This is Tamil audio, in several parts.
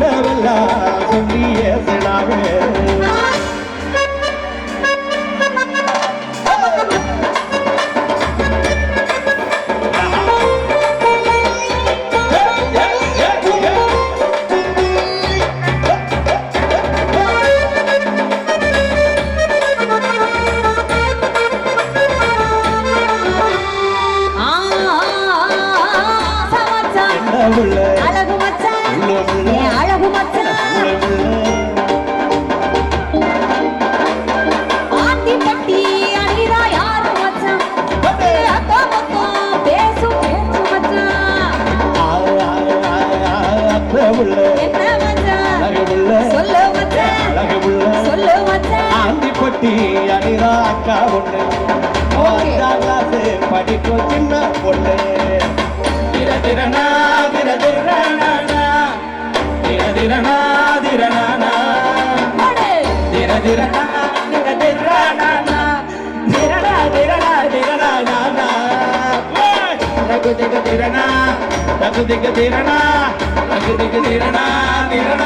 never அழகுள்ள. அழகுள்ள. அழகுள்ள ஆண்டிப்பட்டி அனிதா அக்கா ஒண்ணு கிளாஸ் படிக்கும் சின்ன பொண்ணு. திர திறனா திர திறனா திர திறனா దగ్గు దిగ్గ తీరనా దగ్గు దిగ్గ తీరనా తీరనా.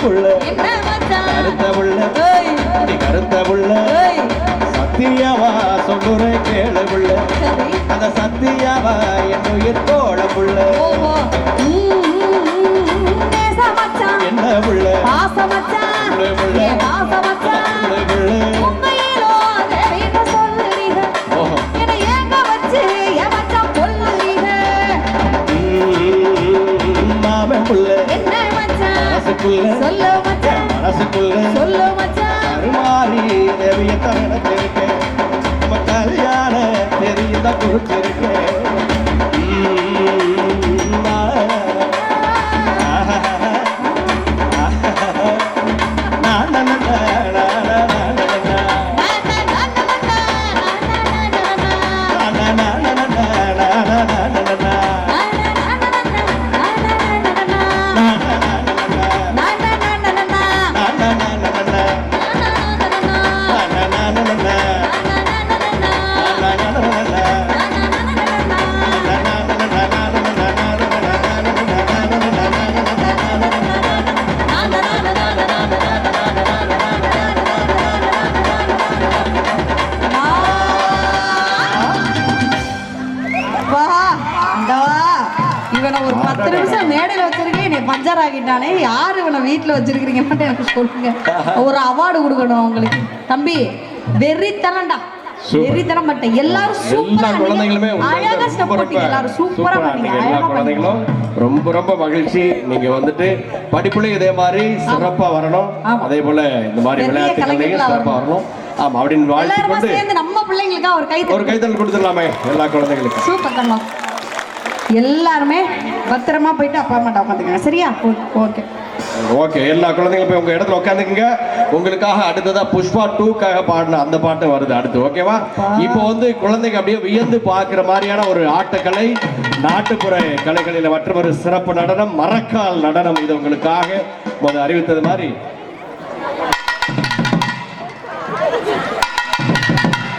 புள்ள கருத்த புள்ள நீ கருத்த புள்ள சத்தியவா சொல்லுற கேளு புள்ள அந்த சத்தியவா என் உயிர் தோழ புள்ள என்ன மனசுக்குள்ள சொல்லு மச்சான். மனசுக்குள்ள சொல்லு மச்சான். வச்சிருக்கிறீங்கன்னு எனக்கு சொல்லுங்க. ஒரு அவார்டு கொடுக்கணும் அவங்களுக்கு தம்பி வெறித்தனம்டா. வெறித்தனம் பட்டேன் எல்லாரும் எல்லா சூப்பரா குழந்தைகளுமே அழகா ஸ்டெப் போட்டீங்க. எல்லாரும் சூப்பரா பண்ணீங்க. எல்லா குழந்தைகளும் ரொம்ப ரொம்ப மகிழ்ச்சி. நீங்க வந்துட்டு படிப்புலயும் இதே மாதிரி சிறப்பா வரணும். அதே போல இந்த மாதிரி கலைஞர்களா சிறப்பா வரணும். ஆமா அப்படின்னு வாழ்த்தி கொண்டு சேர்ந்து நம்ம பிள்ளைங்களுக்கா ஒரு கை ஒரு கைத்தல் கொடுத்துடலாமே எல்லா குழந்தைகளுக்கும். சூப்பர் தங்கம் எல்லாருமே பத்திரமா போயிட்டு அப்பா அம்மாட்ட உட்காந்துக்கங்க. சரியா? ஓகே. ஓகே எல்லா குழந்தைங்களும் போய் உங்க இடத்துல உட்காந்துக்குங்க. உங்களுக்காக அடுத்ததா புஷ்பா டூக்காக பாடின அந்த பாட்டு வருது அடுத்து ஓகேவா? இப்போ வந்து குழந்தைங்க அப்படியே வியந்து பார்க்குற மாதிரியான ஒரு ஆட்டக்கலை நாட்டுப்புற கலைகளில் மற்றொரு சிறப்பு நடனம் மரக்கால் நடனம். இது உங்களுக்காக முதல் அறிவித்தது மாதிரி.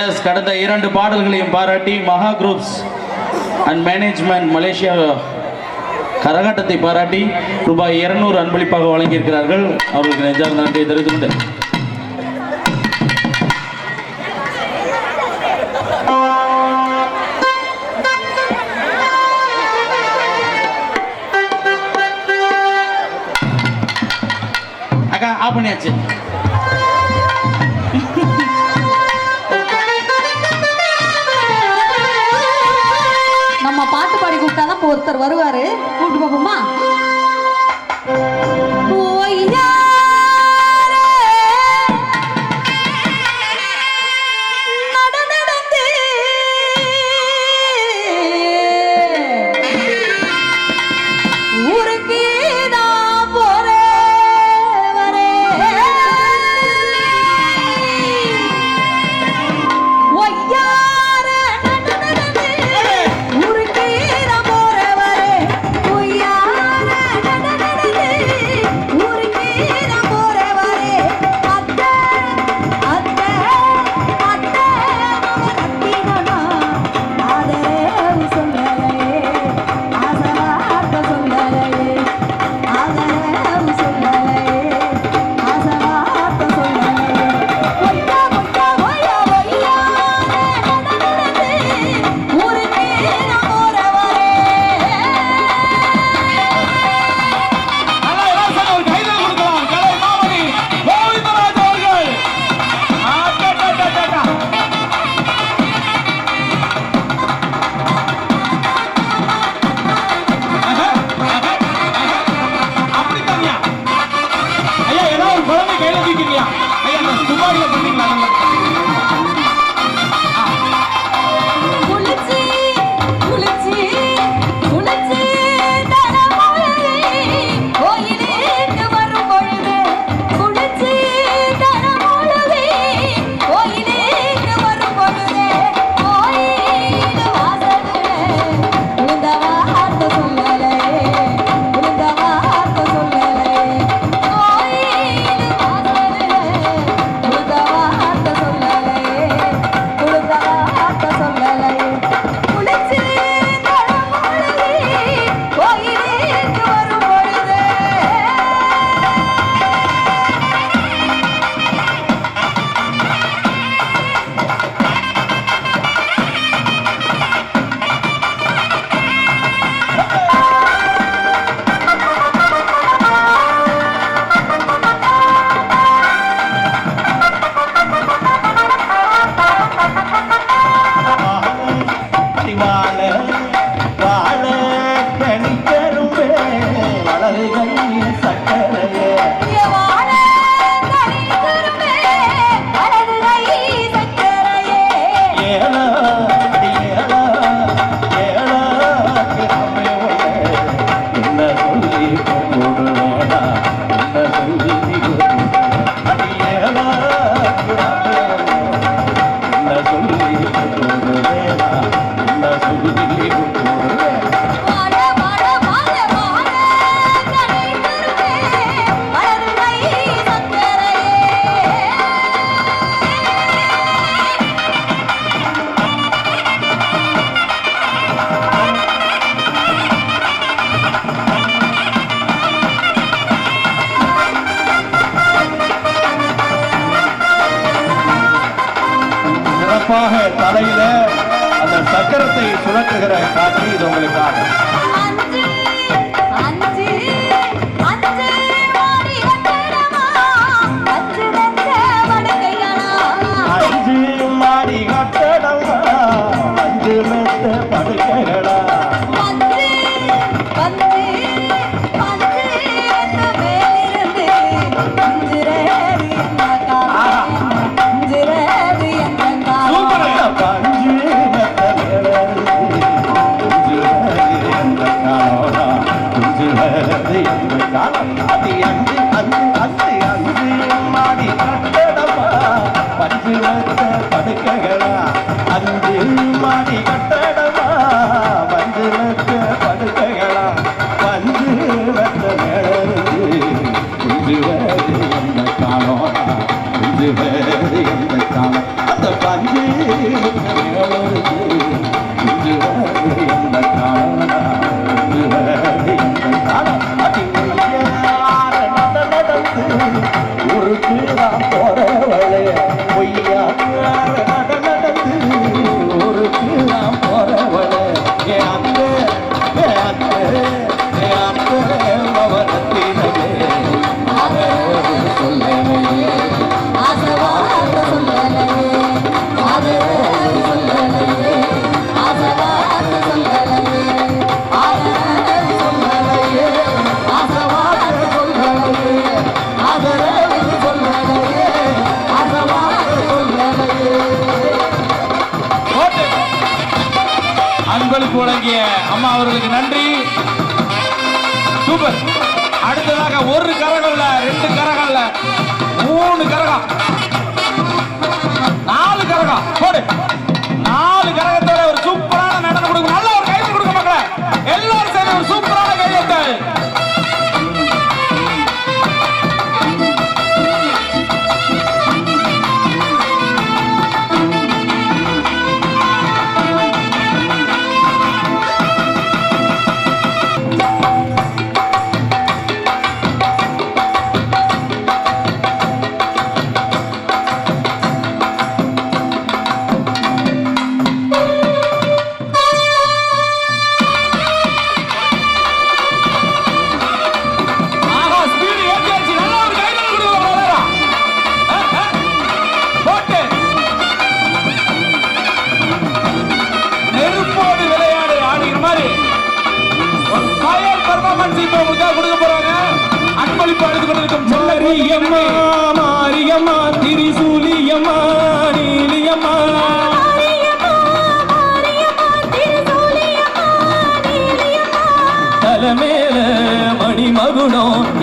எஸ் கடந்த இரண்டு பாடல்களையும் பாராட்டி Maha groups and management Malaysia கரகாட்டத்தை பாராட்டி ரூபாய் இருநூறு அன்பளிப்பாக வழங்கியிருக்கிறார்கள். அவர்களுக்கு நெஞ்சார் நன்றியை தெரிவித்துக் கொண்டு. அக்கா ஆஃப் பண்ணியாச்சு. நம்ம பாட்டு பாடி கூப்பிட்டாதான் ஒருத்தர் வருவார். இயக்குகிற காட்சி இது உங்களுக்காக. வருவது இந்த காலம் அந்த பஞ்சு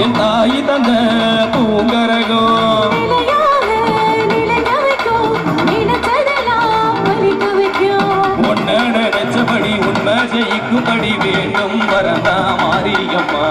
என் தாய் தந்த பூங்கரகம் ஒன்ன நினைச்சபடி உண்மை ஜெயிக்கும்படி வேண்டும். வரதா மாரியம்மா.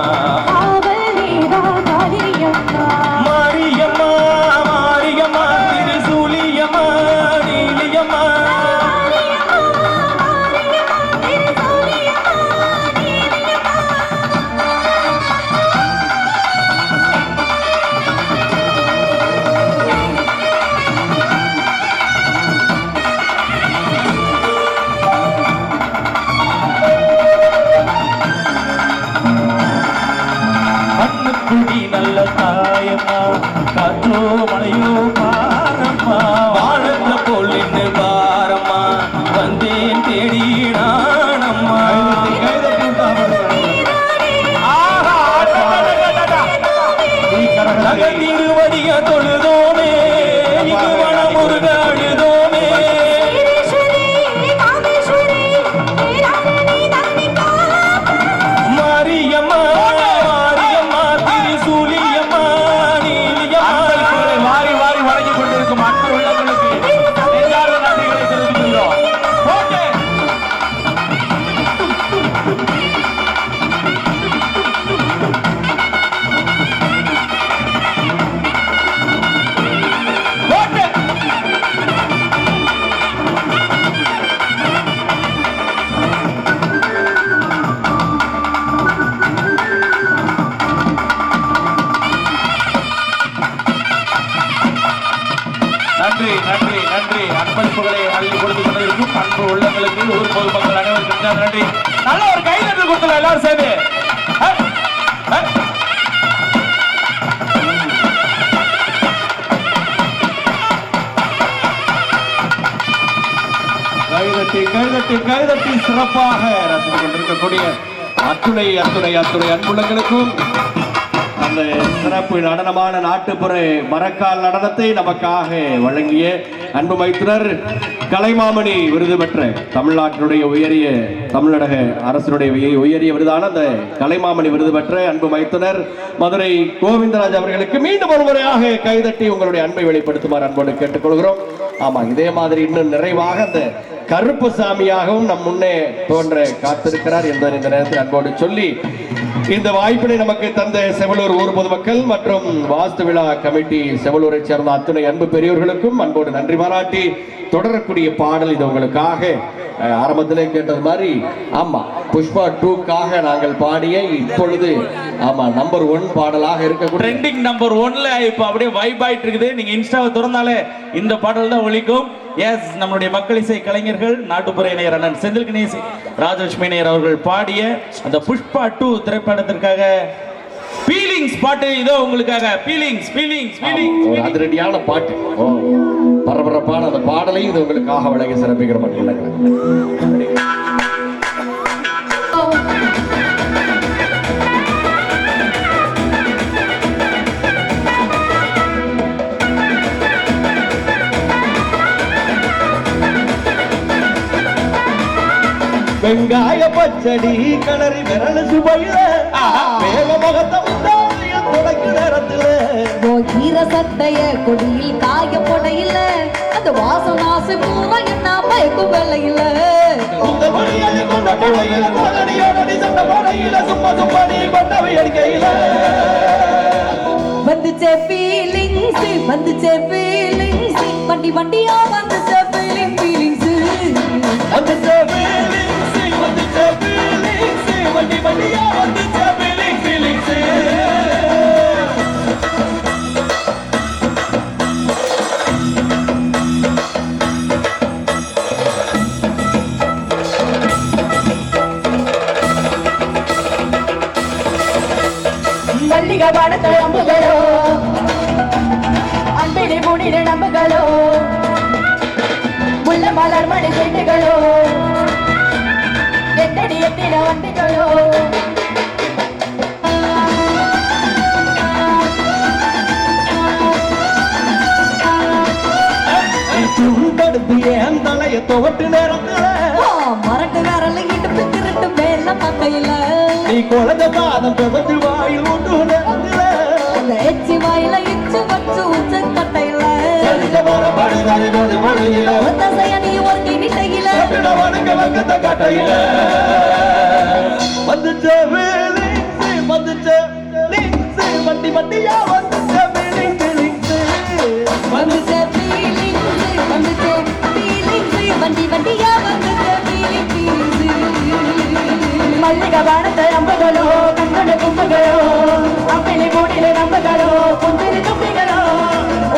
உள்ளங்களுக்கு ஊர் பொது மக்கள் அனைவருக்கும் நன்றி. நல்ல ஒரு கை நன்றி கொடுத்துல எல்லாரும் சேர்ந்து. கைதட்டி கைதட்டி கைதட்டி சிறப்பாக ரசித்துக் கொண்டிருக்கக்கூடிய அத்துணை அத்துணை அத்துணை அன்புள்ளங்களுக்கும் அந்த சிறப்பு நடனமான நாட்டுப்புற மரக்கால் நடனத்தை நமக்காக வழங்கிய அன்பு மைத்திரர் கலைமாமணி விருது பெற்ற தமிழ்நாட்டினுடைய உயரிய தமிழக அரசினுடைய உயரிய விருதான அந்த கலைமாமணி விருது பெற்ற அன்பு மைத்துனர் மதுரை கோவிந்தராஜ் அவர்களுக்கு மீண்டும் ஒரு முறையாக கைதட்டி உங்களுடைய அன்பை வெளிப்படுத்துமாறு அன்போடு கேட்டுக்கொள்கிறோம். ஆமா இதே மாதிரி இன்னும் நிறைவாக அந்த கருப்பு சாமியாகவும் நம் முன்னே தோன்ற காத்திருக்கிறார் என்பதை இந்த நேரத்தில் அன்போடு சொல்லி இந்த வாய்ப்பினை நமக்கு தந்த செவலூர் ஊர் பொதுமக்கள் மற்றும் வாஸ்து விழா கமிட்டி செவலூரை சேர்ந்த அத்துணை அன்பு பெரியோர்களுக்கும் அன்போடு நன்றி பாராட்டி தொடரக்கூடிய பாடல் இது உங்களுக்காக. ஆரம்பத்திலே கேட்டது மாதிரி ஆமா புஷ்பா டூக்காக நாங்கள் பாடிய இப்பொழுது ஆமா நம்பர் ஒன் பாடலாக இருக்கக்கூடிய ட்ரெண்டிங் நம்பர் ஒன்ல இப்ப அப்படியே வைப் ஆயிட்டு இருக்குது நீங்க இன்ஸ்டாவை திறந்தாலே இந்த பாடல் தான் ஒலிக்கும். எஸ் நம்மளுடைய மக்கள் இசை கலைஞர்கள் நாட்டுப்புற இணையர் அண்ணன் செந்தில் கணேஷ் ராஜலட்சுமி நேயர் அவர்கள் பாடிய அந்த புஷ்பா டூ திரைப்படத்திற்காக ஃபீலிங்ஸ் பாட்டு இதோ உங்களுக்காக. ஃபீலிங்ஸ் ஃபீலிங்ஸ் ஃபீலிங்ஸ் ஒரு அதிரடியான பாட்டு. ஓ. பரபரப்பான அந்த பாடலையும் இது உங்களுக்காக வழங்கி சிறப்பிக்கிற வெங்காய பச்சடி கிளறி விரல் சுவையில வேக முகத்தை தொடக்கு நேரத்துல. ஈர சட்டைய கொடியில் காய போடையில அந்த வாசம் நாசு பூவை என்ன பயக்கும் வேலையில உங்க மொழியை கொண்ட பிள்ளையில் மகனியோடடி சண்ட போடையில சும்மா சும்மா நீ கொண்டவை அடிக்கையில வந்துச்சே ஃபீலிங்ஸ் வந்துச்சே ஃபீலிங்ஸ் வண்டி வண்டியா வந்துச்சே ஃபீலிங் ஃபீலிங்ஸ் வந்துச்ச feelings, வந்துச்ச feelings, வண்டி வண்டியா வந்துச்ச மல்லிகை படத்த நம்புகளோ அன்பினை முடிட நம்புகளோ? முள்ள மலர் மணி செண்டுகளோ எத்தடி எத்தின வண்டிகளோ? நீ துண்டெடுத்து என் தலைய துவட்டு நேரத்துல மரட்டு விரல இடுப்பு திருட்டு மேல பக்கையில நீ குழந்தை பாதம் தொடர்ந்து வந்துச்ச வந்துச்ச வண்டி வண்டியா வந்துச்ச மல்லிகை படத்த நம்புகளோ கண்கண்ட கும்புகளோ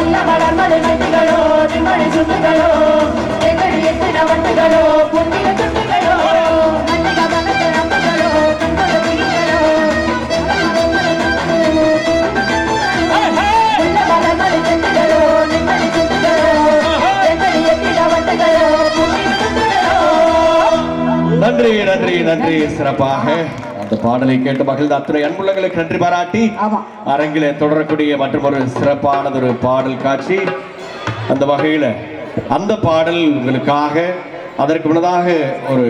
உள்ள மலர் மலை செண்டுகளோ நிம்மடி சுண்டுகளோ எத்தடி எத்தின வண்டுகளோ புந்திர சுண்டுகளோ நன்றி நன்றி நன்றி சிறப்பாக அந்த பாடலை கேட்டு மகிழ்ந்த அத்துறை அன்புள்ளங்களுக்கு நன்றி பாராட்டி அரங்கிலே தொடரக்கூடிய மற்றொரு சிறப்பானதொரு பாடல் காட்சி. அந்த வகையில அந்த பாடல் உங்களுக்காக அதற்கு முன்னதாக ஒரு